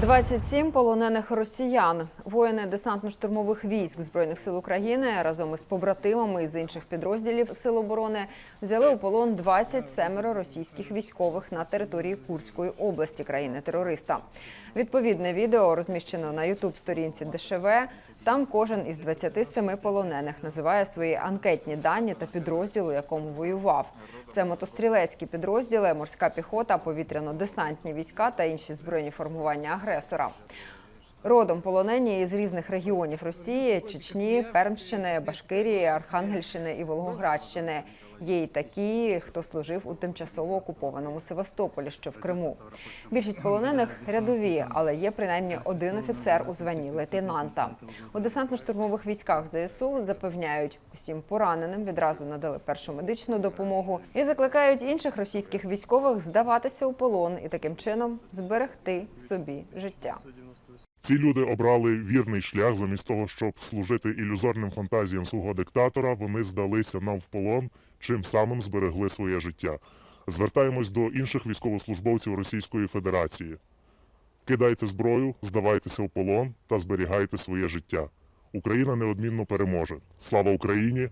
27 полонених росіян. Воїни десантно-штурмових військ збройних сил України разом із побратимами із інших підрозділів сил оборони взяли у полон 27 російських військових на території Курської області країни-терориста. Відповідне відео розміщено на ютуб сторінці ДШВ. Там кожен із 27 полонених називає свої анкетні дані та підрозділ, у якому воював. Це мотострілецькі підрозділи, морська піхота, повітряно-десантні війська та інші збройні формування агресора. Родом полонені із різних регіонів Росії, Чечні, Пермщини, Башкирії, Архангельщини і Волгоградщини. Є й такі, хто служив у тимчасово окупованому Севастополі, що в Криму. Більшість полонених рядові, але є принаймні один офіцер у званні лейтенанта. У десантно-штурмових військах ЗСУ запевняють, усім пораненим відразу надали першу медичну допомогу і закликають інших російських військових здаватися у полон і таким чином зберегти собі життя. Ці люди обрали вірний шлях замість того, щоб служити ілюзорним фантазіям свого диктатора. Вони здалися нам в полон, чим самим зберегли своє життя. Звертаємось до інших військовослужбовців Російської Федерації. Кидайте зброю, здавайтеся в полон та зберігайте своє життя. Україна неодмінно переможе. Слава Україні!